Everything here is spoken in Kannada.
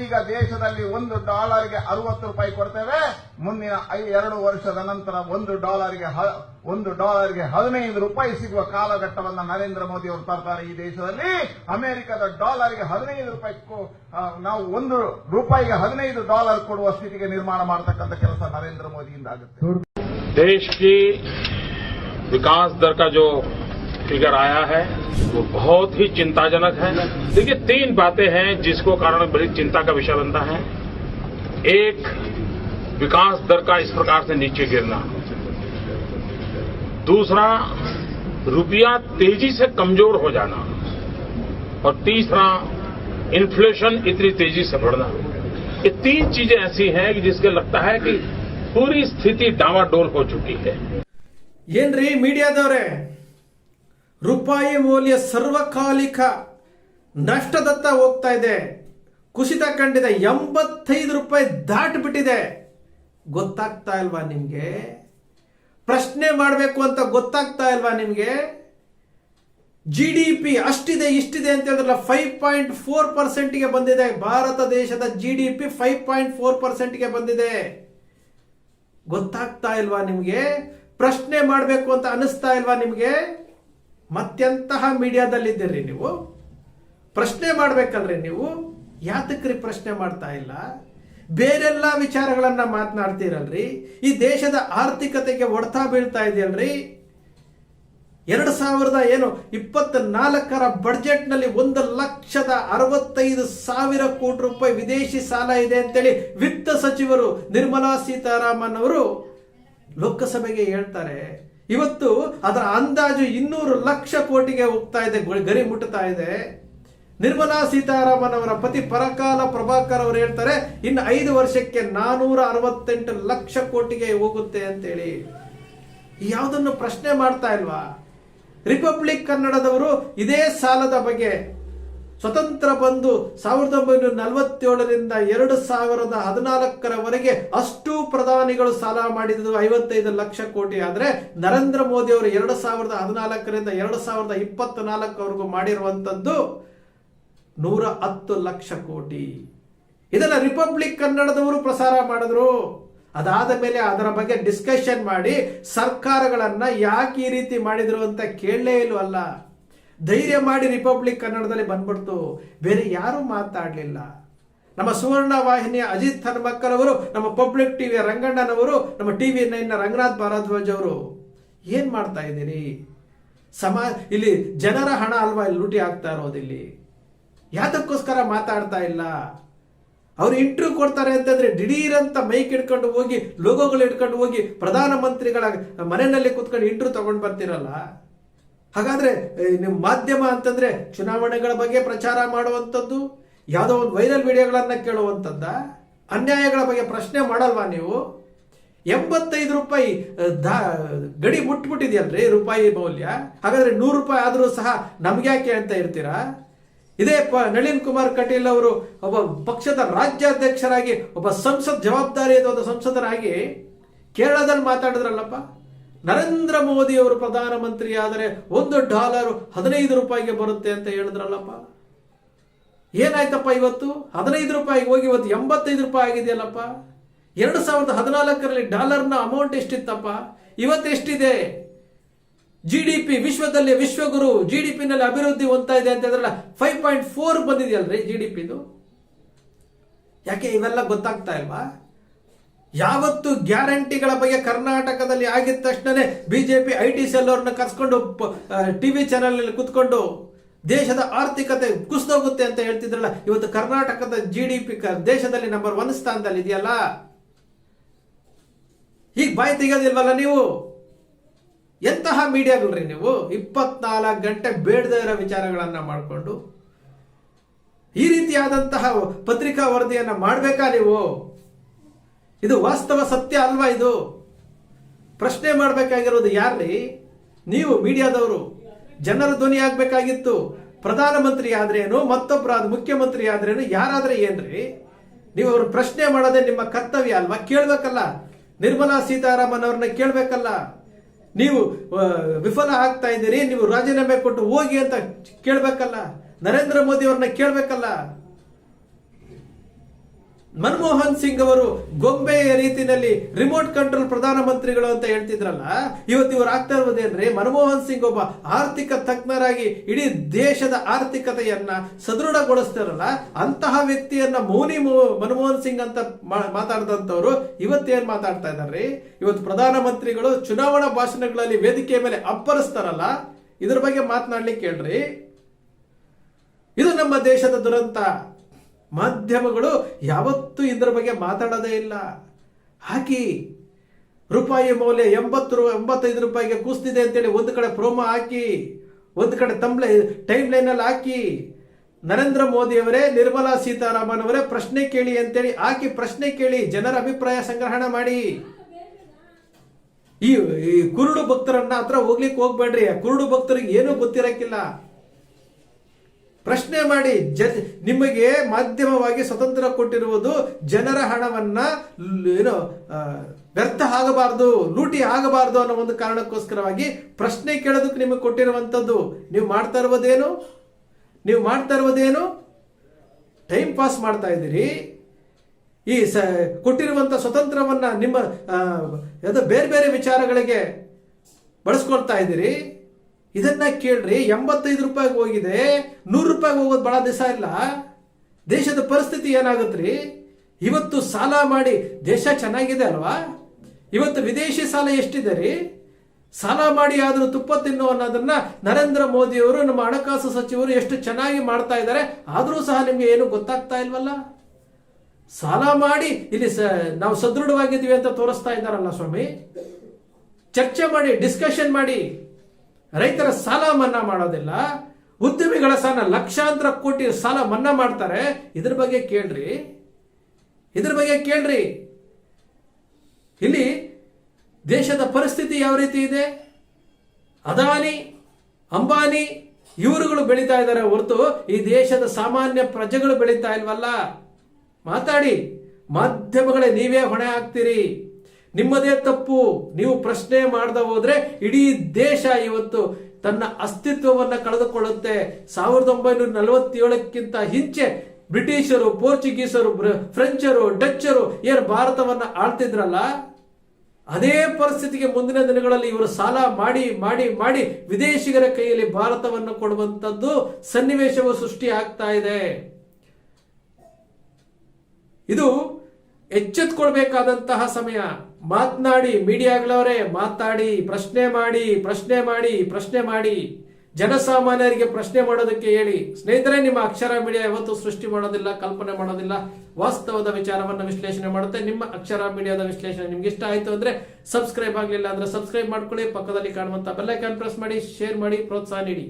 ಈಗ ದೇಶದಲ್ಲಿ ಒಂದು ಡಾಲರ್ಗೆ ಅರವತ್ತು ರೂಪಾಯಿ ಕೊಡ್ತೇವೆ. ಮುಂದಿನ ಎರಡು ವರ್ಷದ ನಂತರ ಒಂದು ಡಾಲರ್ಗೆ ಒಂದು ಡಾಲರ್ಗೆ ಹದಿನೈದು ರೂಪಾಯಿ ಸಿಗುವ ಕಾಲಘಟ್ಟವನ್ನು ನರೇಂದ್ರ ಮೋದಿ ಅವರು ತರ್ತಾರೆ ಈ ದೇಶದಲ್ಲಿ. ಅಮೆರಿಕದ ಡಾಲರ್ಗೆ ಹದಿನೈದು ರೂಪಾಯಿ ನಾವು ಒಂದು ರೂಪಾಯಿಗೆ ಹದಿನೈದು ಡಾಲರ್ ಕೊಡುವ ಸ್ಥಿತಿಗೆ ನಿರ್ಮಾಣ ಮಾಡತಕ್ಕಂಥ ಕೆಲಸ ನರೇಂದ್ರ ಮೋದಿಯಿಂದ ಆಗುತ್ತೆ. ದೇಶ ವಿಕಾಸ ದರ್ ಜೋ फिगर आया है वो बहुत ही चिंताजनक है देखिए तीन बातें हैं जिसको कारण बड़ी चिंता का विषय बनता है एक विकास दर का इस प्रकार से नीचे गिरना दूसरा रुपया तेजी से कमजोर हो जाना और तीसरा इन्फ्लेशन इतनी तेजी से बढ़ना ये तीन चीजें ऐसी हैं कि जिसके लगता है कि पूरी स्थिति डावाडोल हो चुकी है ಏನ್ರಿ ಮೀಡಿಯಾದವ್ರೆ ರೂಪಾಯಿ ಮೌಲ್ಯ ಸರ್ವಕಾಲಿಕ ನಷ್ಟದತ್ತ ಹೋಗ್ತಾ ಇದೆ. ಕುಸಿತ ಕಂಡಿದೆ. ಎಂಬತ್ತೈದು ರೂಪಾಯಿ ದಾಟ್ಬಿಟ್ಟಿದೆ. ಗೊತ್ತಾಗ್ತಾ ಇಲ್ವಾ ನಿಮಗೆ? ಪ್ರಶ್ನೆ ಮಾಡಬೇಕು ಅಂತ ಗೊತ್ತಾಗ್ತಾ ಇಲ್ವಾ ನಿಮಗೆ? ಜಿ ಡಿ ಪಿ ಅಷ್ಟಿದೆ, ಇಷ್ಟಿದೆ ಅಂತ ಹೇಳಿದ್ರಲ್ಲ ಫೈವ್ ಪಾಯಿಂಟ್ ಫೋರ್ ಪರ್ಸೆಂಟ್ಗೆ ಬಂದಿದೆ. ಭಾರತ ದೇಶದ G D P five point four ಪರ್ಸೆಂಟ್ಗೆ ಬಂದಿದೆ. ಗೊತ್ತಾಗ್ತಾ ಇಲ್ವಾ ನಿಮಗೆ? ಪ್ರಶ್ನೆ ಮಾಡಬೇಕು ಅಂತ ಅನಿಸ್ತಾ ಇಲ್ವಾ ನಿಮ್ಗೆ? ಮತ್ತೆಂತಹ ಮೀಡಿಯಾದಲ್ಲಿದ್ದೀರಿ ನೀವು, ಪ್ರಶ್ನೆ ಮಾಡ್ಬೇಕಲ್ರಿ ನೀವು, ಯಾತಕ್ರಿ ಪ್ರಶ್ನೆ ಮಾಡ್ತಾ ಇಲ್ಲ? ಬೇರೆಲ್ಲ ವಿಚಾರಗಳನ್ನ ಮಾತನಾಡ್ತೀರಲ್ರಿ? ಈ ದೇಶದ ಆರ್ಥಿಕತೆಗೆ ಹೊಡೆತ ಬೀಳ್ತಾ ಇದೆಯಲ್ರಿ? ಎರಡು ಸಾವಿರದ ಏನು ಇಪ್ಪತ್ತ್ ನಾಲ್ಕರ ಬಡ್ಜೆಟ್ನಲ್ಲಿ ಒಂದು ಲಕ್ಷದ ಅರವತ್ತೈದು ಸಾವಿರ ಕೋಟಿ ರೂಪಾಯಿ ವಿದೇಶಿ ಸಾಲ ಇದೆ ಅಂತೇಳಿ ವಿತ್ತ ಸಚಿವರು ನಿರ್ಮಲಾ ಸೀತಾರಾಮನ್ ಅವರು ಲೋಕಸಭೆಗೆ ಹೇಳ್ತಾರೆ. ಇವತ್ತು ಅದರ ಅಂದಾಜು ಇನ್ನೂರು ಲಕ್ಷ ಕೋಟಿಗೆ ಹೋಗ್ತಾ ಇದೆ ಗರಿ ಮುಟ್ಟುತ್ತಾ ಇದೆ. ನಿರ್ಮಲಾ ಸೀತಾರಾಮನ್ ಅವರ ಪತಿ ಪರಕಾಲ ಪ್ರಭಾಕರ್ ಅವರು ಹೇಳ್ತಾರೆ, ಇನ್ನು ಐದು ವರ್ಷಕ್ಕೆ ನಾನೂರ ಅರವತ್ತೆಂಟು ಲಕ್ಷ ಕೋಟಿಗೆ ಹೋಗುತ್ತೆ ಅಂತೇಳಿ. ಯಾವುದನ್ನು ಪ್ರಶ್ನೆ ಮಾಡ್ತಾ ಇಲ್ವಾ? ರಿಪಬ್ಲಿಕ್ ಕನ್ನಡದವರು ಇದೇ ಸಾಲದ ಬಗ್ಗೆ ಸ್ವತಂತ್ರ ಬಂದು ಸಾವಿರದ ಒಂಬೈನೂರ ನಲವತ್ತೇಳರಿಂದ ಎರಡು ಸಾವಿರದ ಹದಿನಾಲ್ಕರವರೆಗೆ ಅಷ್ಟು ಪ್ರಧಾನಿಗಳು ಸಾಲ ಮಾಡಿದ್ದು ಐವತ್ತೈದು ಲಕ್ಷ ಕೋಟಿ. ಆದರೆ ನರೇಂದ್ರ ಮೋದಿ ಅವರು ಎರಡು ಸಾವಿರದ ಹದಿನಾಲ್ಕರಿಂದ ಎರಡು ಸಾವಿರದ ಇಪ್ಪತ್ನಾಲ್ಕವರೆಗೂ ಮಾಡಿರುವಂಥದ್ದು ನೂರ ಹತ್ತು ಲಕ್ಷ ಕೋಟಿ. ಇದನ್ನ ರಿಪಬ್ಲಿಕ್ ಕನ್ನಡದವರು ಪ್ರಸಾರ ಮಾಡಿದ್ರು. ಅದಾದ ಮೇಲೆ ಅದರ ಬಗ್ಗೆ ಡಿಸ್ಕಷನ್ ಮಾಡಿ ಸರ್ಕಾರಗಳನ್ನ ಯಾಕೆ ಈ ರೀತಿ ಮಾಡಿದ್ರು ಅಂತ ಕೇಳಲೇ ಇಲ್ವಲ್ಲ? ಧೈರ್ಯ ಮಾಡಿ ರಿಪಬ್ಲಿಕ್ ಕನ್ನಡದಲ್ಲಿ ಬಂದ್ಬಿಡ್ತು. ಬೇರೆ ಯಾರು ಮಾತಾಡಲಿಲ್ಲ. ನಮ್ಮ ಸುವರ್ಣ ವಾಹಿನಿಯ ಅಜಿತ್ ಹನುಮಕ್ಕಲ್ ಅವರು ನಮ್ಮ ಪಬ್ಲಿಕ್ ಟಿವಿಯ ರಂಗಣ್ಣನವರು, ನಮ್ಮ ಟಿ ವಿ ನೈನ್ನ ರಂಗನಾಥ್ ಭಾರದ್ವಾಜ್ ಅವರು, ಏನು ಮಾಡ್ತಾ ಇದ್ದೀರಿ? ಸಮಾ, ಇಲ್ಲಿ ಜನರ ಹಣ ಅಲ್ವಾ ಇಲ್ಲಿ ಲೂಟಿ ಆಗ್ತಾ ಇರೋದು ಇಲ್ಲಿ? ಯಾತಕ್ಕೋಸ್ಕರ ಮಾತಾಡ್ತಾ ಇಲ್ಲ? ಅವ್ರು ಇಂಟರ್ವ್ಯೂ ಕೊಡ್ತಾರೆ ಅಂತಂದ್ರೆ ದಿಢೀರಂತ ಮೈಕ್ ಹಿಡ್ಕೊಂಡು ಹೋಗಿ ಲೋಗೋಗಳು ಹಿಡ್ಕೊಂಡು ಹೋಗಿ ಪ್ರಧಾನಮಂತ್ರಿಗಳ ಮನೆಯಲ್ಲಿ ಕುತ್ಕೊಂಡು ಇಂಟರ್ವ್ಯೂ ತಗೊಂಡು ಬರ್ತಿರಲ್ಲ? ಹಾಗಾದ್ರೆ ನಿಮ್ಮ ನಿಮ್ ಮಾಧ್ಯಮ ಅಂತಂದ್ರೆ ಚುನಾವಣೆಗಳ ಬಗ್ಗೆ ಪ್ರಚಾರ ಮಾಡುವಂಥದ್ದು, ಯಾವುದೋ ಒಂದು ವೈರಲ್ ವಿಡಿಯೋಗಳನ್ನ ಕೇಳುವಂಥದ್ದ? ಅನ್ಯಾಯಗಳ ಬಗ್ಗೆ ಪ್ರಶ್ನೆ ಮಾಡಲ್ವಾ ನೀವು? ಎಂಬತ್ತೈದು ರೂಪಾಯಿ ದಾ- ಗಡಿ ಮುಟ್ಬಿಟ್ಟಿದೆಯಲ್ರಿ ರೂಪಾಯಿ ಮೌಲ್ಯ? ಹಾಗಾದ್ರೆ ನೂರು ರೂಪಾಯಿ ಆದರೂ ಸಹ ನಮ್ಗ್ಯಾಕೆ ಅಂತ ಇರ್ತೀರಾ ಇದೇ ಪ, ನಳಿನ್ ಕುಮಾರ್ ಕಟೀಲ್ ಅವರು ಒಬ್ಬ ಪಕ್ಷದ ರಾಜ್ಯಾಧ್ಯಕ್ಷರಾಗಿ, ಒಬ್ಬ ಸಂಸತ್ ಜವಾಬ್ದಾರಿಯಾದ ಸಂಸದರಾಗಿ ಕೇರಳದಲ್ಲಿ ಮಾತಾಡಿದ್ರಲ್ಲಪ್ಪ? ನರೇಂದ್ರ ಮೋದಿ ಅವರು ಪ್ರಧಾನಮಂತ್ರಿ ಆದರೆ ಒಂದು ಡಾಲರ್ ಹದಿನೈದು ರೂಪಾಯಿಗೆ ಬರುತ್ತೆ ಅಂತ ಹೇಳಿದ್ರಲ್ಲಪ್ಪ. ಏನಾಯ್ತಪ್ಪ ಇವತ್ತು? ಹದಿನೈದು ರೂಪಾಯಿಗೆ ಹೋಗಿ ಇವತ್ತು ಎಂಬತ್ತೈದು ರೂಪಾಯಿ ಆಗಿದೆಯಲ್ಲಪ್ಪ. ಎರಡು ಸಾವಿರದ ಹದಿನಾಲ್ಕರಲ್ಲಿ ಡಾಲರ್ನ ಅಮೌಂಟ್ ಎಷ್ಟಿತ್ತಪ್ಪ? ಇವತ್ತು ಎಷ್ಟಿದೆ? ಜಿ ಡಿ ಪಿ ವಿಶ್ವದಲ್ಲಿ ವಿಶ್ವಗುರು ಜಿ ಡಿ ಪಿನಲ್ಲಿ ಅಭಿವೃದ್ಧಿ ಹೊಂದ್ತಾ ಇದೆ ಅಂತ ಹೇಳಿದ್ರಲ್ಲ ಫೈವ್ ಪಾಯಿಂಟ್ ಫೋರ್ ಬಂದಿದೆಯಲ್ರಿ ಜಿ ಡಿ ಪಿದು ಯಾಕೆ ಇವೆಲ್ಲ ಗೊತ್ತಾಗ್ತಾ ಇಲ್ವಾ? ಯಾವತ್ತು ಗ್ಯಾರಂಟಿಗಳ ಬಗ್ಗೆ ಕರ್ನಾಟಕದಲ್ಲಿ ಆಗಿದ ತಕ್ಷಣನೇ ಬಿಜೆಪಿ ಐ ಟಿ ಸೆಲ್ ಅವ್ರನ್ನ ಕರ್ಸ್ಕೊಂಡು ಟಿವಿ ಚಾನೆಲ್ ಅಲ್ಲಿ ಕುತ್ಕೊಂಡು ದೇಶದ ಆರ್ಥಿಕತೆ ಕುಸಿದೋಗುತ್ತೆ ಅಂತ ಹೇಳ್ತಿದ್ರಲ್ಲ, ಇವತ್ತು ಕರ್ನಾಟಕದ ಜಿ ಡಿ ಪಿ ದೇಶದಲ್ಲಿ ನಂಬರ್ ಒನ್ ಸ್ಥಾನದಲ್ಲಿ ಇದೆಯಲ್ಲ? ಈಗ ಬಾಯಿ ತೆಗೆಯೋದಿಲ್ವಲ್ಲ ನೀವು? ಎಂತಹ ಮೀಡಿಯಾಗಳ್ರಿ ನೀವು? ಇಪ್ಪತ್ನಾಲ್ಕು ಗಂಟೆ ಬೇಡದೇ ಇರೋ ವಿಚಾರಗಳನ್ನ ಮಾಡಿಕೊಂಡು, ಈ ರೀತಿಯಾದಂತಹ ಪತ್ರಿಕಾ ವರದಿಯನ್ನ ಮಾಡಬೇಕಾ ನೀವು? ಇದು ವಾಸ್ತವ ಸತ್ಯ ಅಲ್ವಾ ಇದು? ಪ್ರಶ್ನೆ ಮಾಡಬೇಕಾಗಿರೋದು ಯಾರ್ರಿ? ನೀವು ಮೀಡಿಯಾದವರು, ಜನರ ಧ್ವನಿ ಆಗ್ಬೇಕಾಗಿತ್ತು, ಪ್ರಧಾನಮಂತ್ರಿ ಆದ್ರೇನು ಮತ್ತೊಬ್ಬರ ಮುಖ್ಯಮಂತ್ರಿ ಆದ್ರೇನು, ಯಾರಾದ್ರೆ ಏನ್ರಿ? ನೀವು ಅವ್ರ ಪ್ರಶ್ನೆ ಮಾಡೋದೇ ನಿಮ್ಮ ಕರ್ತವ್ಯ ಅಲ್ವಾ? ಕೇಳ್ಬೇಕಲ್ಲ. ನಿರ್ಮಲಾ ಸೀತಾರಾಮನ್ ಅವ್ರನ್ನ ಕೇಳ್ಬೇಕಲ್ಲ. ನೀವು ವಿಫಲ ಆಗ್ತಾ ಇದ್ದೀರಿ, ನೀವು ರಾಜೀನಾಮೆ ಕೊಟ್ಟು ಹೋಗಿ ಅಂತ ಕೇಳ್ಬೇಕಲ್ಲ. ನರೇಂದ್ರ ಮೋದಿ ಅವ್ರನ್ನ ಕೇಳ್ಬೇಕಲ್ಲ. ಮನಮೋಹನ್ ಸಿಂಗ್ ಅವರು ಗೊಂಬೆಯ ರೀತಿಯಲ್ಲಿ ರಿಮೋಟ್ ಕಂಟ್ರೋಲ್ ಪ್ರಧಾನಮಂತ್ರಿಗಳು ಅಂತ ಹೇಳ್ತಿದ್ರಲ್ಲ, ಇವತ್ತು ಇವರು ಆಗ್ತಾ ಇರೋದೇನ್ರಿ ಮನಮೋಹನ್ ಸಿಂಗ್ ಒಬ್ಬ ಆರ್ಥಿಕ ತಜ್ಞರಾಗಿ ಇಡೀ ದೇಶದ ಆರ್ಥಿಕತೆಯನ್ನ ಸದೃಢಗೊಳಿಸ್ತಾರಲ್ಲ, ಅಂತಹ ವ್ಯಕ್ತಿಯನ್ನ ಮೌನಿ ಮನಮೋಹನ್ ಸಿಂಗ್ ಅಂತ ಮಾ- ಮಾತಾಡ್ದಂತವ್ರು ಇವತ್ತೇನ್ ಮಾತಾಡ್ತಾ ಇದ್ದಾರೆ ಇವತ್ತು ಪ್ರಧಾನಮಂತ್ರಿಗಳು ಚುನಾವಣಾ ಭಾಷಣಗಳಲ್ಲಿ ವೇದಿಕೆ ಮೇಲೆ ಅಪ್ಪರಿಸ್ತಾರಲ್ಲ, ಇದ್ರ ಬಗ್ಗೆ ಮಾತನಾಡ್ಲಿಕ್ಕೆ ಹೇಳ್ರಿ. ಇದು ನಮ್ಮ ದೇಶದ ದುರಂತ. ಮಾಧ್ಯಮಗಳು ಯಾವತ್ತೂ ಇದರ ಬಗ್ಗೆ ಮಾತಾಡೋದೇ ಇಲ್ಲ. ಹಾಕಿ ರೂಪಾಯಿ ಮೌಲ್ಯ ಎಂಬತ್ತು ರೂ ಎಂಬತ್ತೈದು ರೂಪಾಯಿಗೆ ಕೂಸ್ತಿದೆ ಅಂತೇಳಿ ಒಂದು ಕಡೆ ಪ್ರೋಮೋ ಹಾಕಿ, ಒಂದು ಕಡೆ ತಂಬ್ಲೆ ಟೈಮ್ ಲೈನಲ್ಲಿ ಹಾಕಿ, ನರೇಂದ್ರ ಮೋದಿ ಅವರೇ, ನಿರ್ಮಲಾ ಸೀತಾರಾಮನ್ ಅವರೇ ಪ್ರಶ್ನೆ ಕೇಳಿ ಅಂತೇಳಿ ಹಾಕಿ ಪ್ರಶ್ನೆ ಕೇಳಿ ಜನರ ಅಭಿಪ್ರಾಯ ಸಂಗ್ರಹಣ ಮಾಡಿ. ಈ ಕುರುಡು ಭಕ್ತರನ್ನ ಹತ್ರ ಹೋಗ್ಲಿಕ್ಕೆ ಹೋಗ್ಬೇಡ್ರಿ. ಕುರುಡು ಭಕ್ತರಿಗೆ ಏನೂ ಗೊತ್ತಿರಕ್ಕಿಲ್ಲ. ಪ್ರಶ್ನೆ ಮಾಡಿ ಜ ನಿಮಗೆ ಮಾಧ್ಯಮವಾಗಿ ಸ್ವತಂತ್ರ ಕೊಟ್ಟಿರುವುದು ಜನರ ಹಣವನ್ನ ಏನು ವ್ಯರ್ಥ ಆಗಬಾರದು, ಲೂಟಿ ಆಗಬಾರದು ಅನ್ನೋ ಒಂದು ಕಾರಣಕ್ಕೋಸ್ಕರವಾಗಿ ಪ್ರಶ್ನೆ ಕೇಳೋದಕ್ಕೆ ನಿಮಗೆ ಕೊಟ್ಟಿರುವಂತದ್ದು ನೀವು ಮಾಡ್ತಾ ಇರುವುದೇನು? ನೀವು ಮಾಡ್ತಾ ಇರುವುದೇನು? ಟೈಮ್ ಪಾಸ್ ಮಾಡ್ತಾ ಇದ್ದೀರಿ. ಈ ಸ ಕೊಟ್ಟಿರುವಂತ ಸ್ವತಂತ್ರವನ್ನ ನಿಮ್ಮ ಬೇರೆ ಬೇರೆ ವಿಚಾರಗಳಿಗೆ ಬಳಸ್ಕೊಳ್ತಾ ಇದ್ದೀರಿ. ಇದನ್ನ ಕೇಳ್ರಿ, ಎಂಬತ್ತೈದು ರೂಪಾಯಿಗೆ ಹೋಗಿದೆ, ನೂರು ರೂಪಾಯಿಗೆ ಹೋಗೋದು ಬಹಳ ದಿವಸ ಇಲ್ಲ. ದೇಶದ ಪರಿಸ್ಥಿತಿ ಏನಾಗುತ್ತೆ ಇವತ್ತು ಸಾಲ ಮಾಡಿ, ದೇಶ ಚೆನ್ನಾಗಿದೆ ಅಲ್ವಾ? ಇವತ್ತು ವಿದೇಶಿ ಸಾಲ ಎಷ್ಟಿದೆ ರೀ? ಸಾಲ ಮಾಡಿ ಆದರೂ ತುಪ್ಪ ತಿನ್ನು ಅನ್ನೋದನ್ನ ನರೇಂದ್ರ ಮೋದಿ ಅವರು ನಮ್ಮ ಹಣಕಾಸು ಸಚಿವರು ಎಷ್ಟು ಚೆನ್ನಾಗಿ ಮಾಡ್ತಾ ಇದ್ದಾರೆ, ಆದರೂ ಸಹ ನಿಮ್ಗೆ ಏನು ಗೊತ್ತಾಗ್ತಾ ಇಲ್ವಲ್ಲ? ಸಾಲ ಮಾಡಿ, ಇಲ್ಲಿ ನಾವು ಸದೃಢವಾಗಿದ್ದೀವಿ ಅಂತ ತೋರಿಸ್ತಾ ಇದ್ದಾರಲ್ಲ ಸ್ವಾಮಿ? ಚರ್ಚೆ ಮಾಡಿ ಡಿಸ್ಕಷನ್ ಮಾಡಿ. ರೈತರ ಸಾಲ ಮನ್ನಾ ಮಾಡೋದಿಲ್ಲ, ಉದ್ಯಮಿಗಳ ಸಾಲ, ಲಕ್ಷಾಂತರ ಕೋಟಿ ಸಾಲ ಮನ್ನಾ ಮಾಡ್ತಾರೆ. ಇದ್ರ ಬಗ್ಗೆ ಕೇಳ್ರಿ. ಇದ್ರ ಬಗ್ಗೆ ಕೇಳ್ರಿ. ಇಲ್ಲಿ ದೇಶದ ಪರಿಸ್ಥಿತಿ ಯಾವ ರೀತಿ ಇದೆ? ಅದಾನಿ, ಅಂಬಾನಿ, ಇವರುಗಳು ಬೆಳೀತಾ ಇದ್ದಾರೆ ಹೊರತು ಈ ದೇಶದ ಸಾಮಾನ್ಯ ಪ್ರಜೆಗಳು ಬೆಳೀತಾ ಇಲ್ವಲ್ಲ? ಮಾತಾಡಿ. ಮಾಧ್ಯಮಗಳೇ ನೀವೇ ಹೊಣೆ ಹಾಕ್ತೀರಿ. ನಿಮ್ಮದೇ ತಪ್ಪು, ನೀವು ಪ್ರಶ್ನೆ ಮಾಡದ ಹೋದ್ರೆ ಇಡೀ ದೇಶ ಇವತ್ತು ತನ್ನ ಅಸ್ತಿತ್ವವನ್ನ ಕಳೆದುಕೊಳ್ಳುತ್ತೆ. ಸಾವಿರದ ಒಂಬೈನೂರ ನಲವತ್ತೇಳಕ್ಕಿಂತ ಹಿಂಚೆ ಬ್ರಿಟಿಷರು, ಪೋರ್ಚುಗೀಸರು ಫ್ರೆಂಚರು, ಡಚ್ಚರು ಏನು ಭಾರತವನ್ನ ಆಳ್ತಿದ್ರಲ್ಲ? ಅದೇ ಪರಿಸ್ಥಿತಿಗೆ ಮುಂದಿನ ದಿನಗಳಲ್ಲಿ ಇವರು ಸಾಲ ಮಾಡಿ ಮಾಡಿ ಮಾಡಿ ವಿದೇಶಿಗರ ಕೈಯಲ್ಲಿ ಭಾರತವನ್ನು ಕೊಡುವಂತದ್ದು ಸನ್ನಿವೇಶವು ಸೃಷ್ಟಿ ಆಗ್ತಾ ಇದೆ. ಇದು ಎಚ್ಚೆತ್ಕೊಳ್ಬೇಕಾದಂತಹ ಸಮಯ. ಮಾತನಾಡಿ ಮೀಡಿಯಾಗಳವರೇ ಮಾತಾಡಿ ಪ್ರಶ್ನೆ ಮಾಡಿ ಪ್ರಶ್ನೆ ಮಾಡಿ ಪ್ರಶ್ನೆ ಮಾಡಿ, ಜನಸಾಮಾನ್ಯರಿಗೆ ಪ್ರಶ್ನೆ ಮಾಡೋದಕ್ಕೆ ಹೇಳಿ. ಸ್ನೇಹಿತರೆ, ನಿಮ್ಮ ಅಕ್ಷರ ಮೀಡಿಯಾ ಯಾವತ್ತೂ ಸೃಷ್ಟಿ ಮಾಡೋದಿಲ್ಲ, ಕಲ್ಪನೆ ಮಾಡೋದಿಲ್ಲ. ವಾಸ್ತವದ ವಿಚಾರವನ್ನು ವಿಶ್ಲೇಷಣೆ ಮಾಡುತ್ತೆ. ನಿಮ್ಮ ಅಕ್ಷರ ಮೀಡಿಯಾದ ವಿಶ್ಲೇಷಣೆ ನಿಮ್ಗೆ ಇಷ್ಟ ಆಯ್ತು ಅಂದ್ರೆ ಸಬ್ಸ್ಕ್ರೈಬ್ ಆಗಲಿಲ್ಲ ಅಂದ್ರೆ ಸಬ್ಸ್ಕ್ರೈಬ್ ಮಾಡ್ಕೊಳ್ಳಿ. ಪಕ್ಕದಲ್ಲಿ ಕಾಣುವಂತ ಬೆಲ್ಲೈಕಾನ್ ಪ್ರೆಸ್ ಮಾಡಿ, ಶೇರ್ ಮಾಡಿ, ಪ್ರೋತ್ಸಾಹ ನೀಡಿ.